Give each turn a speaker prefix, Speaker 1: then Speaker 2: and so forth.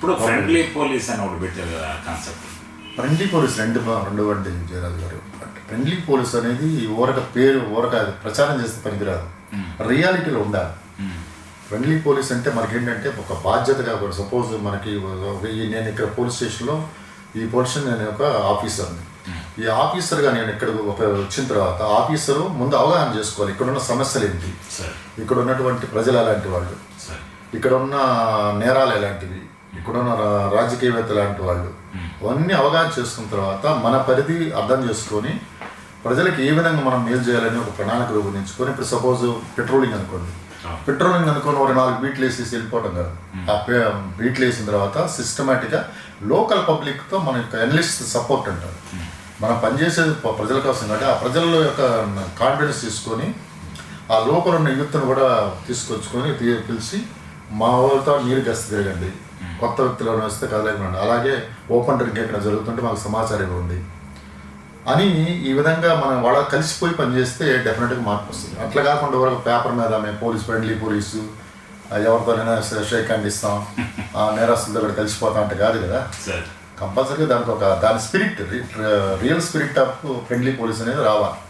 Speaker 1: ఇప్పుడు friendly police అని ఒకటి పెట్టారు కదా కాన్సెప్ట్
Speaker 2: ఫ్రెండ్లీ పోలీస్ రెండు రెండు వంటి జయరాజు గారు. ఫ్రెండ్లీ పోలీస్ అనేది ఊరక పేరు ఊరక ప్రచారం చేస్తే పనికిరాదు. రియాలిటీలో ఉండాలి. ఫ్రెండ్లీ పోలీస్ అంటే మనకి ఏంటంటే ఒక బాధ్యతగా సపోజ్ మనకి నేను ఇక్కడ పోలీస్ స్టేషన్లో ఈ పొజిషన్ నేను ఒక ఆఫీసర్ని ఈ ఆఫీసర్గా నేను ఇక్కడ ఒక వచ్చిన తర్వాత ఆఫీసరు ముందు అవగాహన చేసుకోవాలి. ఇక్కడ ఉన్న సమస్యలు ఏంటి? ఇక్కడ ఉన్నటువంటి ప్రజలు ఎలాంటి వాళ్ళు? ఇక్కడ ఉన్న నేరాలు ఎలాంటివి? రా- రాజకీయవేత్త లాంటి వాళ్ళు. అవన్నీ అవగాహన చేసుకున్న తర్వాత మన పరిధి అర్థం చేసుకొని ప్రజలకు ఏ విధంగా మనం మేలు చేయాలని ఒక ప్రణాళిక రూపొందించుకొని ఇప్పుడు సపోజ్ పెట్రోలింగ్ అనుకోండి. పెట్రోలింగ్ అనుకొని ఒక నాలుగు బీట్లు వేసేసి వెళ్ళిపోవడం కాదు. ఆ పే- బీట్లు వేసిన తర్వాత సిస్టమేటిక్గా లోకల్ పబ్లిక్తో మన యొక్క ఎనలిస్ట్ సపోర్ట్ అంటారు. మనం పనిచేసేది ప- ప్రజల కోసం కాబట్టి ఆ ప్రజల యొక్క కాన్ఫిడెన్స్ తీసుకొని ఆ లోపల ఉన్న యూత్ను కూడా తీసుకొచ్చుకొని పిలిచి మా వాళ్ళతో మీరు గస్తీ తిరగండి. కొత్త వ్యక్తులను వస్తే కదలేకుండా అలాగే ఓపెన్ డ్రింక్ ఎక్కడ జరుగుతుంటే మాకు సమాచారం ఇవ్వండి అని ఈ విధంగా మనం వాళ్ళ కలిసిపోయి పనిచేస్తే డెఫినెట్గా మార్పు వస్తుంది. అట్లా కాకుండా ఎవరో పేపర్ మీద మేము పోలీస్ ఫ్రెండ్లీ పోలీసు ఎవరితోనైనా షేక్ హ్యాండ్ ఇస్తాం. ఆ, నేరస్తులతో కూడా కలిసిపోతాం అంటే కాదు కదా.
Speaker 1: సరే
Speaker 2: కంపల్సరీగా దానికి ఒక దాని spirit real spirit of friendly police అనేది రావాలి.